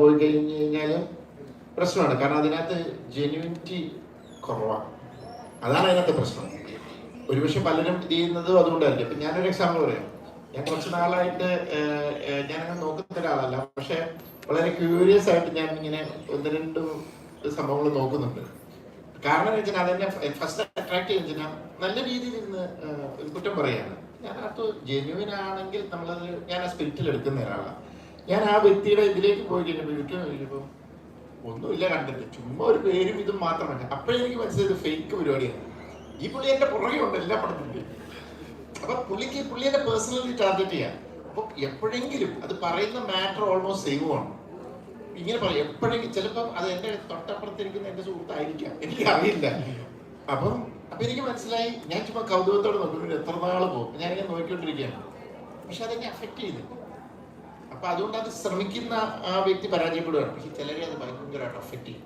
പോയി കഴിഞ്ഞ് കഴിഞ്ഞാൽ പ്രശ്നമാണ്. കാരണം അതിനകത്ത് ജെന്യൂനിറ്റി കുറവാണ് അതാണ് അതിനകത്ത് പ്രശ്നം. ഒരുപക്ഷെ പലരും ഇത് ചെയ്യുന്നതും അതുകൊണ്ടായിരിക്കും. ഇപ്പം ഞാനൊരു എക്സാമ്പിൾ പറയാം. ഞാൻ കുറച്ച് നാളായിട്ട് ഞാനങ്ങനെ നോക്കുന്ന ഒരാളല്ല. പക്ഷെ വളരെ ക്യൂരിയസ് ആയിട്ട് ഞാൻ ഇങ്ങനെ ഒന്ന് രണ്ട് സംഭവങ്ങൾ നോക്കുന്നുണ്ട്. കാരണം എന്ന് വെച്ചാൽ അതെന്നെ ഫസ്റ്റ് അട്രാക്ട് ചെയ്യുന്ന നല്ല രീതിയിൽ ഇരുന്ന് കുറ്റം പറയാണ് ഞാൻ അത് ജെന്യുവിൻ ആണെങ്കിൽ നമ്മളത് ഞാൻ ആ സ്പിരിറ്റിൽ എടുക്കുന്ന ഒരാളാണ്. ഞാൻ ആ വ്യക്തിയുടെ ഇതിലേക്ക് പോയി കഴിഞ്ഞപ്പോൾ എനിക്ക് കഴിഞ്ഞപ്പോൾ ഒന്നുമില്ല കണ്ടിട്ട്. ചുമ്മാ ഒരു പേരും ഇതും മാത്രമല്ല. അപ്പോഴെനിക്ക് മനസ്സിലായത് ഫേക്ക് പരിപാടിയാണ്. ഈ പുള്ളി എന്റെ പുറകെ ഉണ്ട് എല്ലാ പടത്തിലും. അപ്പൊ പുള്ളിക്ക് പുള്ളിയുടെ പേഴ്സണലി ടാർഗറ്റ് ചെയ്യാം. അപ്പൊ എപ്പോഴെങ്കിലും അത് പറയുന്ന മാറ്റർ ഓൾമോസ്റ്റ് സെയിം ആണ് ഇങ്ങനെ പറയും. എപ്പോഴെങ്കിലും ചിലപ്പം അത് എന്റെ തൊട്ടപ്പുറത്തിരിക്കുന്ന എന്റെ സുഹൃത്തായിരിക്കാം. എനിക്ക് അറിയില്ല അപ്പം അപ്പൊ എനിക്ക് മനസ്സിലായി. ഞാൻ ചുമ്മാ കൗതുകത്തോടെ നോക്കും എത്ര നാൾ പോകും? ഞാനിങ്ങനെ നോക്കിക്കൊണ്ടിരിക്കുകയാണ്. പക്ഷെ അതെന്നെ അഫക്റ്റ് ചെയ്തില്ല അപ്പൊ അതുകൊണ്ട് അത് ശ്രമിക്കുന്ന ആ വ്യക്തി പരാജയപ്പെടുകയാണ്. പക്ഷെ ചിലരെ അത് ഭയങ്കരമായിട്ട് അഫക്റ്റ് ചെയ്യും.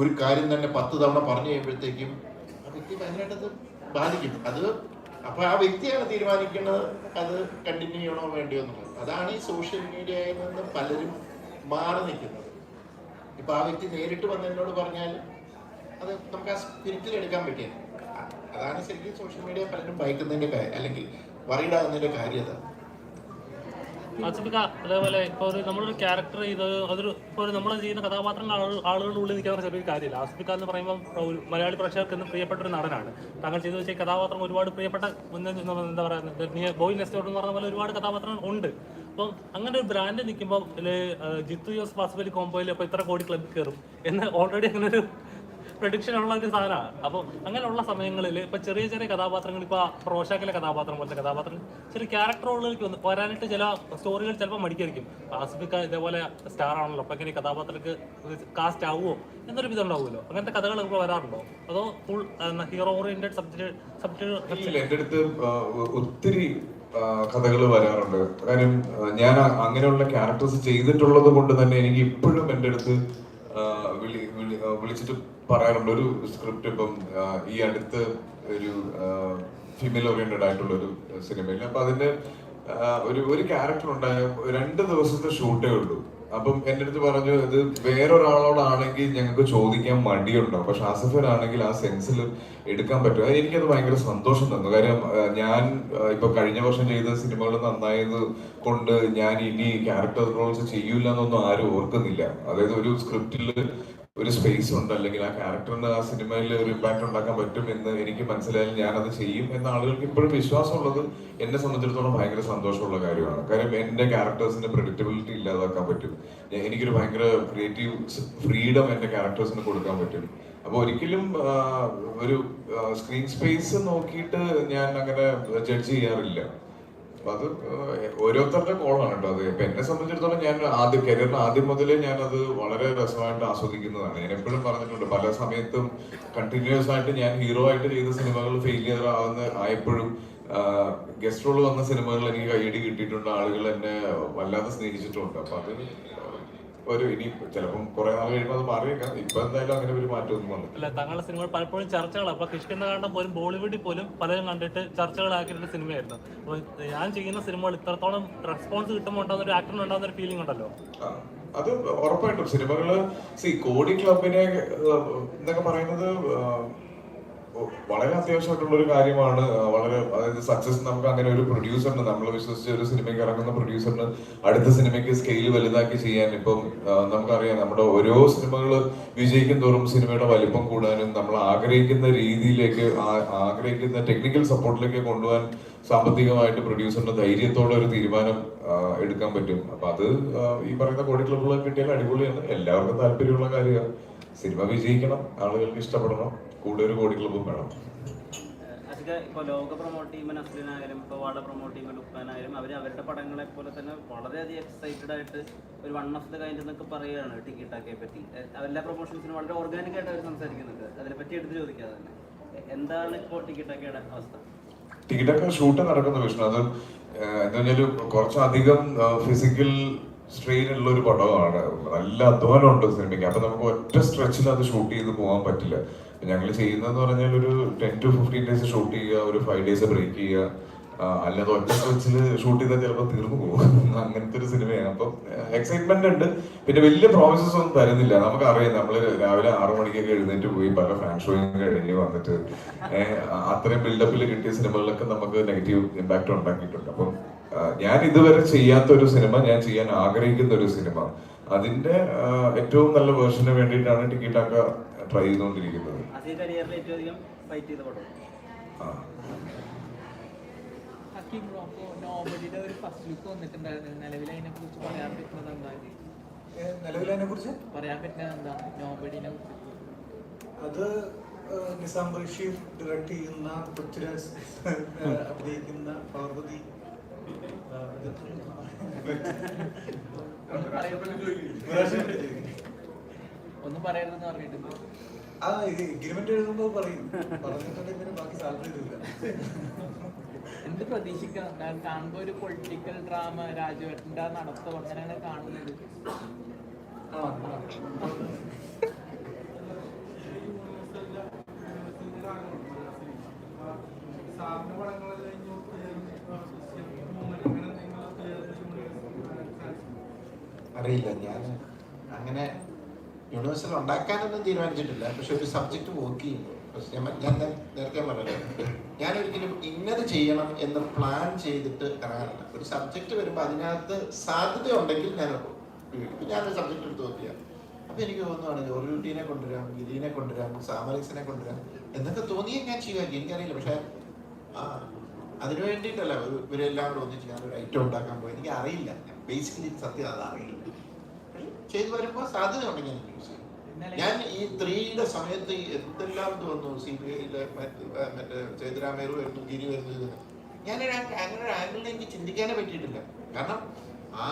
ഒരു കാര്യം തന്നെ പത്ത് തവണ പറഞ്ഞു കഴിയുമ്പോഴത്തേക്കും ആ വ്യക്തി ഭയങ്കരമായിട്ട് ബാധിക്കും. അത് അപ്പൊ ആ വ്യക്തിയാണ് തീരുമാനിക്കുന്നത് അത് കണ്ടിന്യൂ ചെയ്യണോ വേണ്ടിയോ എന്നുള്ളത്. അതാണ് ഈ സോഷ്യൽ മീഡിയയിൽ നിന്ന് പലരും മാറി നിൽക്കുന്നത്. ഇപ്പൊ ആ വ്യക്തി നേരിട്ട് വന്ന് എന്നോട് പറഞ്ഞാൽ അത് നമുക്ക് ആ സ്പിരിറ്റിൽ എടുക്കാൻ പറ്റിയത് അതാണ് ശരിക്കും സോഷ്യൽ മീഡിയ പലരും ഭയക്കുന്നതിന്റെ കാര്യം അല്ലെങ്കിൽ വറീഡാകുന്നതിന്റെ കാര്യം അതാണ്. ആസിഫിക്ക അതേപോലെ ഇപ്പോൾ ഒരു നമ്മളൊരു ക്യാരക്ടർ ചെയ്ത് അതൊരു ഇപ്പോൾ ഒരു നമ്മൾ ചെയ്യുന്ന കഥാപാത്രങ്ങൾ ആളുകളുടെ ഉള്ളിൽ നിൽക്കാൻ ചെറിയൊരു കാര്യമില്ല. ആസിഫിക്ക എന്ന് പറയുമ്പോൾ ഒരു മലയാളി പ്രേക്ഷകർക്ക് പ്രിയപ്പെട്ട ഒരു നടനാണ്. താങ്കൾ ചെയ്തു വെച്ച കഥാപാത്രം ഒരുപാട് പ്രിയപ്പെട്ട എന്താ പറയുക ബോയ് നെസ്റ്റോട്ട് എന്ന് പറഞ്ഞ പോലെ ഒരുപാട് കഥാപാത്രങ്ങൾ ഉണ്ട്. അപ്പം അങ്ങനെ ഒരു ബ്രാൻഡ് നിൽക്കുമ്പോൾ ജിത്തു യോസ് പാസ്ബലി കോമ്പോയിൽ അപ്പോൾ ഇത്ര കോടി ക്ലബ് കയറും എന്ന് ഓൾറെഡി അങ്ങനെ ഒരു പ്രഡിക്ഷൻ ഉള്ള ഒരു സാധനമാണ്. അപ്പോൾ അങ്ങനെയുള്ള സമയങ്ങളിൽ ഇപ്പൊ ചെറിയ ചെറിയ കഥാപാത്രങ്ങൾ ഇപ്പൊ റോഷാക്കിലെ കഥാപാത്രം പോലത്തെ കഥാപാത്രം ചെറിയ ക്യാരക്ടറുകളിലേക്ക് വന്ന് വരാനായിട്ട് ചില സ്റ്റോറികൾ ചിലപ്പോൾ മടിക്കായിരിക്കും. ആസിഫിക്ക ഇതേപോലെ സ്റ്റാർ ആണല്ലോ. അപ്പൊ എങ്ങനെ ഈ കഥാപാത്രക്ക് കാസ്റ്റ് ആവുമോ എന്നൊരു വിധം ഉണ്ടാവുമല്ലോ. അങ്ങനത്തെ കഥകൾ ഇപ്പോൾ വരാറുണ്ടോ? അതോ full hero oriented subject subject അടുത്ത് ഒത്തിരി കഥകൾ വരാറുണ്ട്. കാര്യം ഞാൻ അങ്ങനെയുള്ള ക്യാരക്ടേഴ്സ് ചെയ്തിട്ടുള്ളത് കൊണ്ട് തന്നെ എനിക്ക് ഇപ്പോഴും എന്റെ അടുത്ത് വിളി വിളി- വിളിച്ചിട്ട് പറയാറുണ്ട്. ഒരു സ്ക്രിപ്റ്റ് ഇപ്പം ഈ അടുത്ത് ഒരു ഫീമെയിൽ ഓറിയന്റഡ് ആയിട്ടുള്ള ഒരു സിനിമയിൽ അപ്പൊ അതിന്റെ ഒരു ഒരു ക്യാരക്ടർ ഉണ്ടായ രണ്ട് ദിവസത്തെ ഷൂട്ടേ ഉള്ളൂ. അപ്പം എന്റെ അടുത്ത് പറഞ്ഞു ഇത് വേറൊരാളോടാണെങ്കിൽ ഞങ്ങൾക്ക് ചോദിക്കാൻ മടിയുണ്ടോ പക്ഷെ ആസിഫിനാണെങ്കിൽ ആ സെൻസിൽ എടുക്കാൻ പറ്റും. എനിക്കത് ഭയങ്കര സന്തോഷം തന്നു. കാര്യം ഞാൻ ഇപ്പൊ കഴിഞ്ഞ വർഷം ചെയ്ത സിനിമകൾ നന്നായത് കൊണ്ട് ഞാൻ ഇനി ക്യാരക്ടർ റോൾസ് ചെയ്യൂല എന്നൊന്നും ആരും ഓർക്കുന്നില്ല. അതായത് ഒരു സ്ക്രിപ്റ്റിൽ ഒരു സ്പേസ് ഉണ്ട്. അല്ലെങ്കിൽ ആ ക്യാരക്ടറിന് ആ സിനിമയിൽ ഒരു ഇമ്പാക്ട് ഉണ്ടാക്കാൻ പറ്റും എന്ന് എനിക്ക് മനസ്സിലായാലും അത് ചെയ്യും എന്ന ആളുകൾക്ക് ഇപ്പോഴും വിശ്വാസമുള്ളത് എന്നെ സംബന്ധിച്ചിടത്തോളം ഭയങ്കര സന്തോഷമുള്ള കാര്യമാണ്. കാര്യം എന്റെ ക്യാരക്ടേഴ്സിന് പ്രെഡിക്റ്റബിലിറ്റി ഇല്ലാതാക്കാൻ പറ്റും. എനിക്കൊരു ഭയങ്കര ക്രിയേറ്റീവ് ഫ്രീഡം എന്റെ ക്യാരക്ടേഴ്സിന് കൊടുക്കാൻ പറ്റും. അപ്പോൾ ഒരിക്കലും ഒരു സ്ക്രീൻ സ്പേസ് നോക്കിയിട്ട് ഞാൻ അങ്ങനെ ജഡ്ജ് ചെയ്യാറില്ല. അപ്പൊ അത് ഓരോരുത്തരുടെ കോളാണ് കേട്ടോ. അത് ഇപ്പൊ എന്നെ സംബന്ധിച്ചിടത്തോളം ഞാൻ ആദ്യം കരിയറിന് ആദ്യം മുതലേ അത് വളരെ രസമായിട്ട് ആസ്വദിക്കുന്നതാണ്. ഞാൻ എപ്പോഴും പറഞ്ഞിട്ടുണ്ട് പല സമയത്തും കണ്ടിന്യൂസ് ആയിട്ട് ഞാൻ ഹീറോ ആയിട്ട് ചെയ്ത സിനിമകൾ ഫെയിലിയർ ആവുന്ന ആയപ്പോഴും ഗസ്റ്റ് റോൾ വന്ന സിനിമകൾ എനിക്ക് കൈയടി കിട്ടിയിട്ടുണ്ട് ആളുകൾ എന്നെ വല്ലാതെ സ്നേഹിച്ചിട്ടുണ്ട്. അപ്പൊ അത് ഒരു ഇനി ചിലപ്പം കുറെ നാൾ കഴിയുമ്പോൾ അത് മാറിയേക്കാം. ഇപ്പൊ എന്തായാലും അങ്ങനെ ഒരു മാറ്റമൊന്നും വന്നിട്ടില്ല. അല്ല തങ്ങളുടെ സിനിമകൾ പലപ്പോഴും ചർച്ചകളാണ് അപ്പൊ കിഷ്കിന്ന കാരണം പോലും ബോളിവുഡിൽ പോലും പലരും കണ്ടിട്ട് ചർച്ചകളാക്കിയിട്ടുള്ള സിനിമയായിരുന്നു. അപ്പൊ ഞാൻ ചെയ്യുന്ന സിനിമകൾ ഇത്രത്തോളം റെസ്പോൺസ് കിട്ടുമ്പോൾ ഉണ്ടാകുന്ന ഒരു ആക്ടറിന് ഉണ്ടാകുന്ന ഒരു ഫീലിംഗ് ഉണ്ടല്ലോ. അത് ഉറപ്പായിട്ടും. സിനിമകൾ സി കോടി ക്ലബിനെ എന്നൊക്കെ പറയുന്നത് വളരെ അത്യാവശ്യമായിട്ടുള്ള ഒരു കാര്യമാണ്. വളരെ അതായത് സക്സസ് നമുക്ക് അങ്ങനെ ഒരു പ്രൊഡ്യൂസറിന് നമ്മൾ വിശ്വസിച്ച് ഒരു സിനിമയ്ക്ക് ഇറങ്ങുന്ന പ്രൊഡ്യൂസറിന് അടുത്ത സിനിമയ്ക്ക് സ്കെയിൽ വലുതാക്കി ചെയ്യാൻ ഇപ്പം നമുക്കറിയാം നമ്മുടെ ഓരോ സിനിമകൾ വിജയിക്കും തോറും സിനിമയുടെ വലിപ്പം കൂടാനും നമ്മൾ ആഗ്രഹിക്കുന്ന രീതിയിലേക്ക് ആഗ്രഹിക്കുന്ന ടെക്നിക്കൽ സപ്പോർട്ടിലേക്ക് കൊണ്ടുപോകാൻ സാമ്പത്തികമായിട്ട് പ്രൊഡ്യൂസറിന് ധൈര്യത്തോടെ ഒരു തീരുമാനം എടുക്കാൻ പറ്റും. അപ്പൊ അത് ഈ പറയുന്ന കോടി ക്ലബുകളൊക്കെ കിട്ടിയാൽ അടിപൊളിയാണ്. എല്ലാവർക്കും താല്പര്യമുള്ള കാര്യമാണ്. സിനിമ വിജയിക്കണം ആളുകൾക്ക് ഇഷ്ടപ്പെടണം. കൂടെ ഒരു കോടി ക്ലബും വേണം. അതൊക്കെ ഇപ്പോൾ ലോക പ്രൊമോട്ട് ചെയ്യുമ്പോൾ നസ്ലിനായാലും ഇപ്പോൾ വാള പ്രൊമോട്ട് ചെയ്യുമ്പോൾ ലുക്കാനായാലും അവർ അവരുടെ പടങ്ങളെ പോലെ തന്നെ വളരെയധികം എക്സൈറ്റഡ് ആയിട്ട് ഒരു വൺ ഓഫ് ദ കൈൻഡ് എന്നൊക്കെ പറയുകയാണ് ടിക്കറ്റാക്കെ പറ്റി. എല്ലാ പ്രൊമോഷൻസിനും വളരെ ഓർഗാനിക് ആയിട്ട് അവർ സംസാരിക്കുന്നുണ്ട്. അതിനെപ്പറ്റി എടുത്ത് ചോദിക്കാതെ തന്നെ. എന്താണ് ഇപ്പോൾ ടിക്കറ്റാക്കയുടെ അവസ്ഥ? ടിക്കറ്റൊക്കെ ഷൂട്ട് നടക്കുന്ന വിഷ്ണു. അത് എന്താ കുറച്ചധികം ഫിസിക്കൽ സ്ട്രെയിൻ ഉള്ള ഒരു പടമാണ്. നല്ല അധ്വാനമുണ്ട് സിനിമയ്ക്ക്. അപ്പൊ നമുക്ക് ഒറ്റ സ്ട്രെച്ചിൽ അത് ഷൂട്ട് ചെയ്ത് പോകാൻ പറ്റില്ല. ഞങ്ങൾ ചെയ്യുന്നതെന്ന് പറഞ്ഞാൽ ഒരു ten to fifteen days shoot ചെയ്യുക ഒരു ഫൈവ് ഡേയ്സ് ബ്രേക്ക് ചെയ്യുക. അല്ലാതെ ഒറ്റ വെച്ചിൽ ഷൂട്ട് ചെയ്താൽ ചിലപ്പോൾ തീർന്നു പോകും. അങ്ങനത്തെ ഒരു സിനിമയാണ്. അപ്പം എക്സൈറ്റ്മെന്റ് ഉണ്ട്. പിന്നെ വലിയ പ്രോമിസസ് ഒന്നും തരുന്നില്ല. നമുക്ക് അറിയാം നമ്മൾ രാവിലെ ആറു മണിക്കൊക്കെ എഴുന്നേറ്റ് പോയി പല ഫാൻ ഷോയും കഴിഞ്ഞ് വന്നിട്ട്. അത്രയും ബിൽഡപ്പിൽ കിട്ടിയ സിനിമകളിലൊക്കെ നമുക്ക് നെഗറ്റീവ് ഇമ്പാക്റ്റ് ഉണ്ടാക്കിയിട്ടുണ്ട്. അപ്പം ഞാൻ ഇതുവരെ ചെയ്യാത്ത ഒരു സിനിമ ഞാൻ ചെയ്യാൻ ആഗ്രഹിക്കുന്ന ഒരു സിനിമ. അതിന്റെ ഏറ്റവും നല്ല വേർഷന് വേണ്ടിയിട്ടാണ് ടിക്കറ്റൊക്കെ ട്രൈ ചെയ്തുകൊണ്ടിരിക്കുന്നത് ആ. അത് നിസാം ബഷീർ ഡയറക്ട് ചെയ്യുന്ന പൃഥ്വിരാജ് അഭിനയിക്കുന്ന പാർവതി ഏഹ്, ഒന്നും പറയരുതെന്ന് പറഞ്ഞിട്ടുണ്ട് ആ ഇത് എഗ്രിമെന്റ് എഴുതുമ്പോൾ പറയും. പറഞ്ഞിട്ടുണ്ടെങ്കിൽ പിന്നെ ബാക്കി സാലറി ഇതില്ല എന്ത് പ്രതീക്ഷിക്കാം? ഞാൻ കാണുമ്പോൾ ഒരു പൊളിറ്റിക്കൽ ഡ്രാമ രാജുവേട്ടന്റെ നടത്തം അങ്ങനെയാണ് കാണുന്നത്. ആ അറിയില്ല ഞാൻ അങ്ങനെ യൂണിവേഴ്സൽ ഉണ്ടാക്കാനൊന്നും തീരുമാനിച്ചിട്ടില്ല. പക്ഷെ ഒരു സബ്ജക്റ്റ് വർക്ക് ചെയ്യുമ്പോൾ ഞാൻ ഞാൻ നേരത്തെ പറഞ്ഞത് ഞാൻ ഒരിക്കലും ഇന്നത് ചെയ്യണം എന്ന് പ്ലാൻ ചെയ്തിട്ട് ഇറങ്ങാറില്ല. ഒരു സബ്ജക്റ്റ് വരുമ്പോൾ അതിനകത്ത് സാധ്യത ഉണ്ടെങ്കിൽ ഞാൻ ഞാനൊരു സബ്ജക്റ്റ് എടുത്ത് നോക്കിയാൽ അപ്പൊ എനിക്ക് തോന്നുവാണ് ജോർജുട്ടീനെ കൊണ്ടുവരാം ഗിരീനെ കൊണ്ടുവരാം സാമറിക്സിനെ കൊണ്ടുവരാം എന്നൊക്കെ തോന്നിയേ ഞാൻ ചെയ്യുമായിരിക്കും എനിക്കറിയില്ല. പക്ഷെ അതിനു വേണ്ടിയിട്ടല്ല. ഇവരെല്ലാം കൂടെ ഒന്നിച്ച് ഒരു ഐറ്റം ഉണ്ടാക്കാൻ പോയി. എനിക്ക് അറിയില്ല ബേസിക്കലി സത്യം അത് അറിയില്ല. ചെയ്തു വരുമ്പോൾ സാധ്യത ഉണ്ടെങ്കിൽ ഞാൻ യൂസ് ചെയ്യും ഞാൻ ഈ ത്രീയുടെ സമയത്ത് എന്തെല്ലാം തോന്നുന്നു സി ബി ഐയിലെ മറ്റേ ചേതുരാമേർ വരുന്നു ഗിരി വരുന്നു ഇത് ഞാനൊരു അങ്ങനെ ഒരു ആംഗിളിൽ എനിക്ക് ചിന്തിക്കാനേ പറ്റിയിട്ടില്ല. കാരണം ആ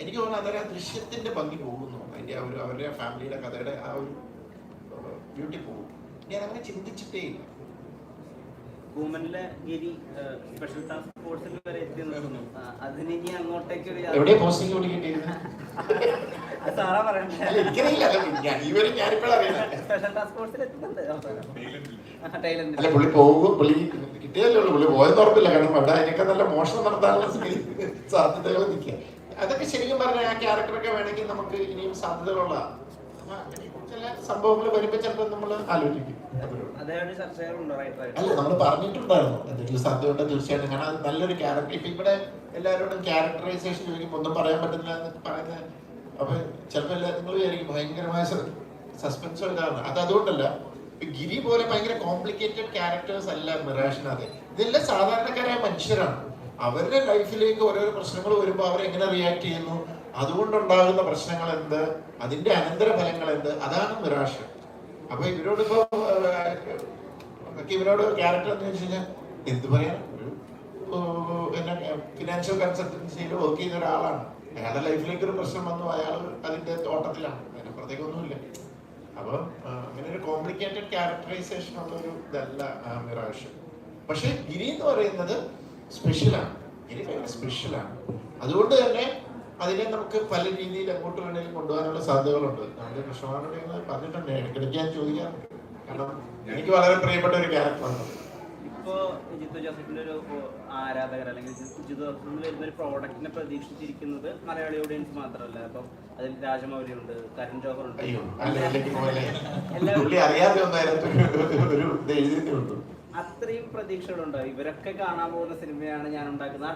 എനിക്ക് തോന്നുന്നു അതൊരു ആ ദൃശ്യത്തിന്റെ ഭംഗി പോകുന്നു. അതിന്റെ ആ ഒരു അവരുടെ ഫാമിലിയുടെ കഥയുടെ ആ ഒരു ബ്യൂട്ടി പോകും. ഞാൻ അങ്ങനെ ചിന്തിച്ചിട്ടേ ഇല്ല. വുമനിലെ ഗിരി സ്പെഷ്യൽ ടാസ്ക് ഫോഴ്സിൽ വരെ എത്തി നിൽക്കുന്നു. അതിന് ഇനി അങ്ങോട്ടേക്ക് ഒരു എവിടെയാ പോസ്റ്റിംഗ് കൂടി കിട്ടിയത് അത് സാറാ പറയണ്ടേ അല്ല എനിക്കറിയില്ല ഞാൻ ഇവരും ഞാനിപ്പോഴറിയില്ല സ്പെഷ്യൽ ടാസ്ക് ഫോഴ്സിൽ എത്തുന്നുണ്ട്. അവസാനം അല്ല ടൈലൻഡ് പുള്ളി പോകും പുള്ളി കിട്ടിയല്ലേ പുള്ളി പോയെന്ന് ഉറപ്പില്ല കാരണം അവിടെ അതിനൊക്കെ നല്ല മോഷണം നടത്താനുള്ള സാധ്യതകൾ നിൽക്കുക. അതൊക്കെ ശരിക്കും പറഞ്ഞാൽ ആ ക്യാരക്ടറൊക്കെ വേണമെങ്കിൽ നമുക്ക് ഇനിയും സാധ്യതകളുള്ള ചില സംഭവങ്ങൾ വരുമ്പോൾ ചിലപ്പോൾ നമ്മൾ ആലോചിക്കും. അല്ല നമ്മൾ പറഞ്ഞിട്ടുണ്ടായിരുന്നു. എന്തെങ്കിലും സാധ്യത ഉണ്ടെങ്കിൽ തീർച്ചയായിട്ടും. കാരണം അത് നല്ലൊരു ക്യാരക്ടർ ഇപ്പൊ ഇവിടെ എല്ലാവരോടും ക്യാരക്ടറൈസേഷൻ ചോദിക്കുമ്പോൾ ഒന്നും പറയാൻ പറ്റുന്നില്ല എന്ന് പറയുന്നത് അപ്പൊ ചിലപ്പോ എല്ലാ നിങ്ങൾ വിചാരിക്കും ഭയങ്കരമായ സസ്പെൻസ് ഇതാണ് അത് അതുകൊണ്ടല്ല ഗിരി പോലെ ഭയങ്കര കോംപ്ലിക്കേറ്റഡ് ക്യാരക്ടേഴ്സ് അല്ല മിറാഷിനകത്ത്. ഇതെല്ലാം സാധാരണക്കാരായ മനുഷ്യരാണ്. അവരുടെ ലൈഫിലേക്ക് ഓരോരോ പ്രശ്നങ്ങൾ വരുമ്പോൾ അവർ എങ്ങനെ റിയാക്ട് ചെയ്യുന്നു? അതുകൊണ്ടുണ്ടാകുന്ന പ്രശ്നങ്ങൾ എന്ത് അതിന്റെ അനന്തരഫലങ്ങൾ എന്ത് അതാണ് മിറാഷ്. അപ്പൊ ഇവരോട് ഇപ്പൊ ഇവരോട് ക്യാരക്ടർ എന്ന് വെച്ച് കഴിഞ്ഞാൽ എന്ത് പറയാൻ ഒരു ഫിനാൻഷ്യൽ കൺസൾട്ടൻസിയിൽ വർക്ക് ചെയ്യുന്ന ഒരാളാണ്. അയാളുടെ ലൈഫിലേക്ക് ഒരു പ്രശ്നം വന്നു. അയാൾ അതിന്റെ തോട്ടത്തിലാണ്. അതിനപ്പുറത്തേക്കൊന്നുമില്ല അപ്പൊ അപ്പോൾ അങ്ങനെ ഒരു കോംപ്ലിക്കേറ്റഡ് ക്യാരക്ടറൈസേഷൻ ഉള്ള ഒരു ഇതല്ല മിറാഷ്. പക്ഷെ ഗിരി എന്ന് പറയുന്നത് സ്പെഷ്യലാണ് ഗിരി ഭയങ്കര സ്പെഷ്യലാണ് അതുകൊണ്ട് തന്നെ അതിനെ നമുക്ക് പല രീതിയിൽ അങ്ങോട്ട് വേണമെങ്കിൽ കൊണ്ടുപോകാനുള്ള സാധ്യതകളുണ്ട്. നമ്മുടെ കൃഷ്ണമാനോട് പറഞ്ഞിട്ടുണ്ട് ഇടയ്ക്കിടയ്ക്ക് ഞാൻ ചോദിക്കാറുണ്ട്. കാരണം എനിക്ക് വളരെ പ്രിയപ്പെട്ട ഒരു ക്യാരക്ടറാണ് ഇപ്പോ ജിത്തു ജോസഫിന്റെ ഒരു ആരാധകർ അല്ലെങ്കിൽ ജിത്തു ജോസഫിൽ വരുന്ന ഒരു പ്രോഡക്റ്റിനെ പ്രതീക്ഷിച്ചിരിക്കുന്നത് മലയാളി ഓഡിയൻസ് മാത്രമല്ല. അപ്പൊ അതിൽ രാജമൗലി ഉണ്ട് കരൺ ജോഹർ ഉണ്ട് അത്രയും പ്രതീക്ഷകളുണ്ടോ. ഇവരൊക്കെ കാണാൻ പോകുന്ന സിനിമയാണ് ഞാൻ ഉണ്ടാക്കുന്നത്.